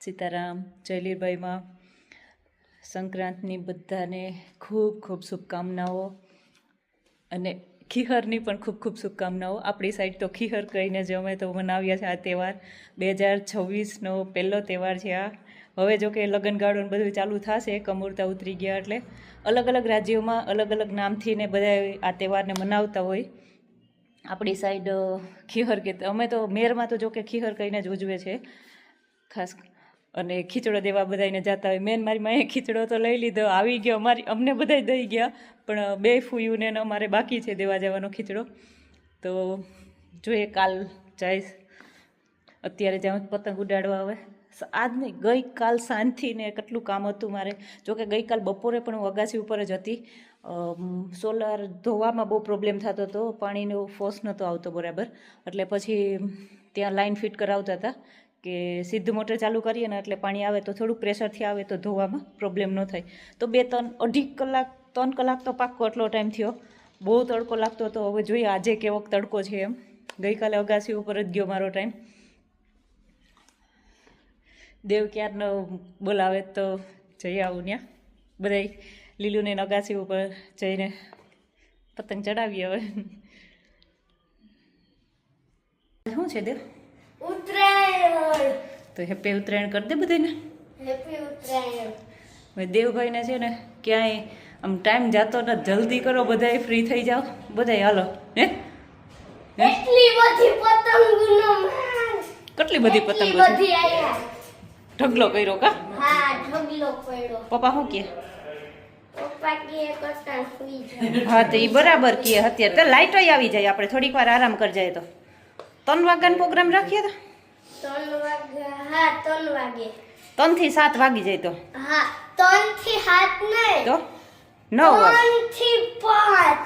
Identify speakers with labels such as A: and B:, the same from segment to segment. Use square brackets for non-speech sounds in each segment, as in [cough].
A: સીતારામ જયલીરભાઈમાં સંક્રાંતની બધાને ખૂબ ખૂબ શુભકામનાઓ અને ખીહરની પણ ખૂબ ખૂબ શુભકામનાઓ. આપણી સાઈડ તો ખીહર કહીને જ અમે તો મનાવ્યા છે આ તહેવાર. બે હજાર છવ્વીસનો પહેલો તહેવાર છે આ. હવે જો કે લગ્નગાળો ને બધું ચાલુ થશે, કમૂરતા ઉતરી ગયા એટલે અલગ અલગ રાજ્યોમાં અલગ અલગ નામથી ને બધા આ તહેવારને મનાવતા હોય. આપણી સાઈડ ખીહર કે અમે તો મેરમાં તો જો કે ખીહર કહીને જ ઉજવે છે. ખાસ અને ખીચડો દેવા બધાને જતા હોય. મેન મારી માએ ખીચડો તો લઈ લીધો, આવી ગયો. અમારી અમને બધાય દઈ ગયા, પણ બે ફૂયું ને અમારે બાકી છે દેવા જવાનો ખીચડો. તો જોઈએ કાલ જઈશ અત્યારે જાઉં પતંગ ઉડાડવા આવે. આજ નહીં ગઈકાલ સાંજથી ને કેટલું કામ હતું મારે. જોકે ગઈકાલ બપોરે પણ હું અગાસી ઉપર જ હતી. સોલાર ધોવામાં બહુ પ્રોબ્લેમ થતો હતો. પાણીનો ફોર્સ નહોતો આવતો બરાબર. એટલે પછી ત્યાં લાઈન ફિટ કરાવતા હતા. કે સીધું મોટર ચાલુ કરીએ ને એટલે પાણી આવે તો થોડુંક પ્રેશરથી આવે તો ધોવામાં પ્રોબ્લેમ ન થાય. તો બે ત્રણ, અઢી કલાક, ત્રણ કલાક તો પાક્કો એટલો ટાઈમ થયો. બહુ તડકો લાગતો હતો. હવે જોઈએ આજે કેવો તડકો છે એમ. ગઈકાલે અગાસી ઉપર જ ગયો મારો ટાઈમ દેવ ક્યારનો બોલાવે તો જઈ આવું ત્યાં બધાય લીલુને અગાસી ઉપર જઈને પતંગ ચડાવીએ હવે. શું છે દેવ? તો હેપી ઉત્તરાયણ કરી દે બધાને
B: હેપી ઉત્તરાયણ.
A: દેવભાઈને છે ને ક્યાંય આમ ટાઈમ જતો ને જલ્દી કરો બધાય ફ્રી થઈ જાઓ. બધાય હાલો. હે? હે?
B: બધી પતંગનો
A: કેટલી બધી પતંગો ઢગલો કર્યો કા?
B: હા ઢગલો પડ્યો
A: પપ્પા શું કહે?
B: કે
A: હા તો એ બરાબર કહે અત્યારે. તો લાઇટો આવી જાય. આપણે થોડીક વાર આરામ કરી જાય તો. ત્રણ વાગ્યાનો પ્રોગ્રામ રાખીએ તો?
B: ત્રણ વાગે ત્રણ
A: ત્રણથી સાત વાગી જાય તો?
B: હા ત્રણથી સાત નહીં.
A: તો? નવ
B: ત્રણથી પાંચ.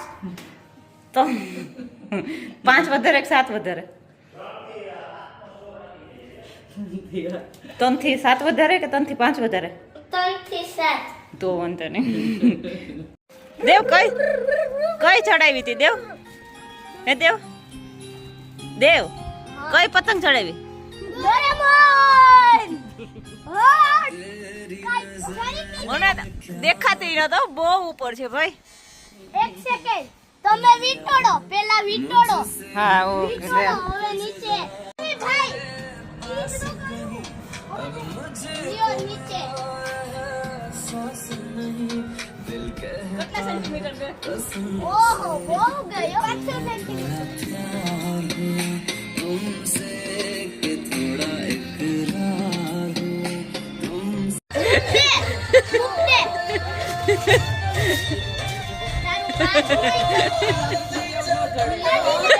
A: તો? પાંચ વધારે કે સાત વધારે? ત્રણથી સાત વધારે કે ત્રણથી પાંચ વધારે?
B: ત્રણથી સાત.
A: તો વાંધો નહીં. દેવ કઈ કઈ ચડાવી હતી દેવ? હે દેવ? દેવ કઈ પતંગ ચડાવી? મને દેખાતી નતો બહુ ઉપર છે ભાઈ.
B: એક સેકન્ડ તમે વીંટોળો પેલા વીંટોળો.
A: હા
B: ઓકે હવે નીચે. ભાઈ નીચે.
A: કેટલા સેન્ટીમીટર
B: ઓહો બહુ ગયો. 500 સેન્ટીમીટર
A: Yeah. [laughs] [laughs]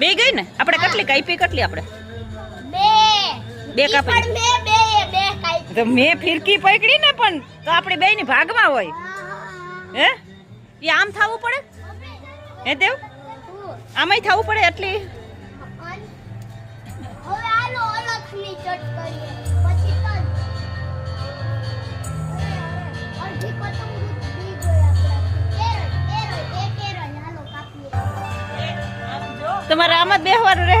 B: બે ગઈ ને? આપણે કેટલી કાપી કેટલી આપણે?
A: બે
B: કાપી. તો મેં ફિરકી પકડી ને પણ તો આપણે બે ની ભાગમાં હોય. હે? એ આમ થવું પડે? હે દેવ? આમાંય થવું પડે એટલી? તમારે આમ જ બેહવાનું રહે?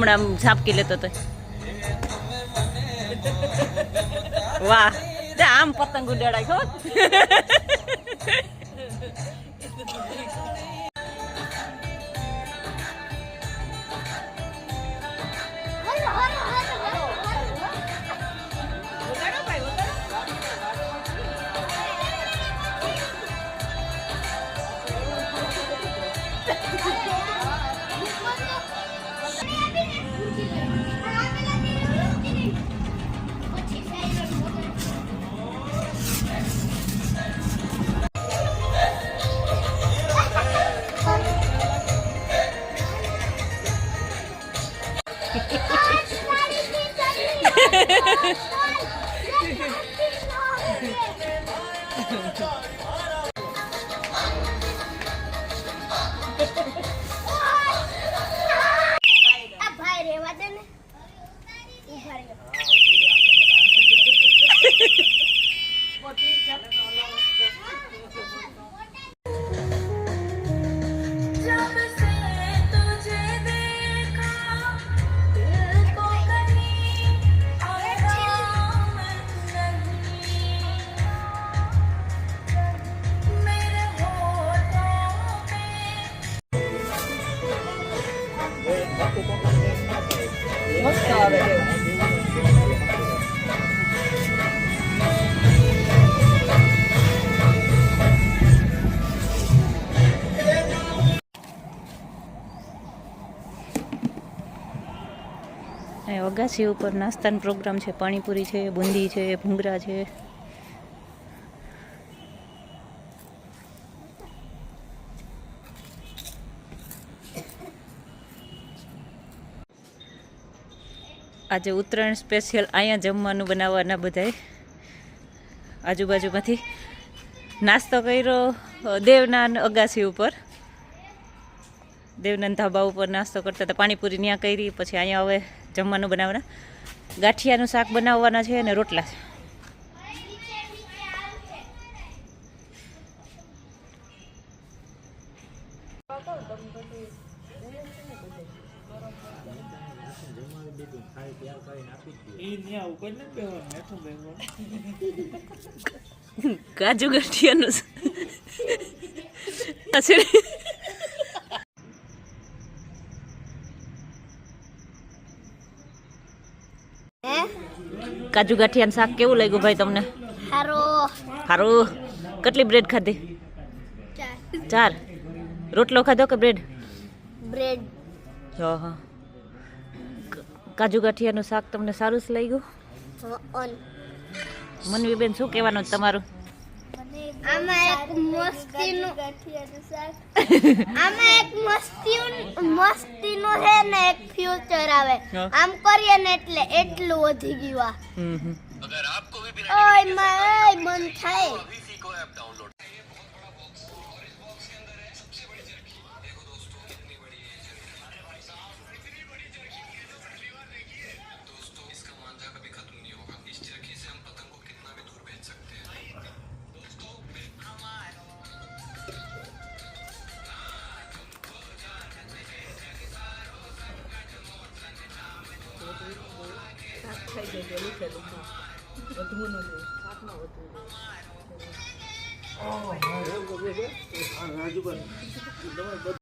B: હમણાં આમ ઝાપકી લેતો તો વાહ જા આમ પતંગ ઉડાડાય ખો
C: ハハハ
B: ハ! અગાસી ઉપર નાસ્તાનો પ્રોગ્રામ છે. પાણીપુરી છે બુંદી છે ભૂંગરા છે. આજે ઉત્તરાયણ સ્પેશિયલ અહીંયા જમવાનું બનાવવાના બધાય આજુબાજુમાંથી નાસ્તો કર્યો દેવનાન દેવના અગાસી ઉપર. દેવનંદ ધાબા ઉપર નાસ્તો કરતા હતા, પાણીપુરી ત્યાં કરી, પછી અહીંયા હવે જમવાનું બનાવવાના. ગાંઠિયાનું શાક બનાવવાના છે અને રોટલા છે. કાજુ ગાંઠિયાનું
A: કાજુ ગાંઠિયાનું શાક કેવું લાગ્યું ભાઈ તમને?
B: હારો.
A: સારું કેટલી બ્રેડ ખાધી? ચાર. રોટલો ખાધો કે બ્રેડ?
B: બ્રેડ.
A: હા હા. કાજુ ગાંઠિયાનું શાક તમને સારું જ લાગ્યું?
B: ઓન
A: મનવીબેન શું કહેવાનું તમારું?
B: આમાં એક મસ્તીનું [laughs] આમાં એક મસ્તીનું મસ્તીનું છે ને એક ફ્યુચર આવે. આમ કરીએ ને એટલે એટલું વધી ગયું ઓય માય મન થાય. વધવું ન જોઈએ.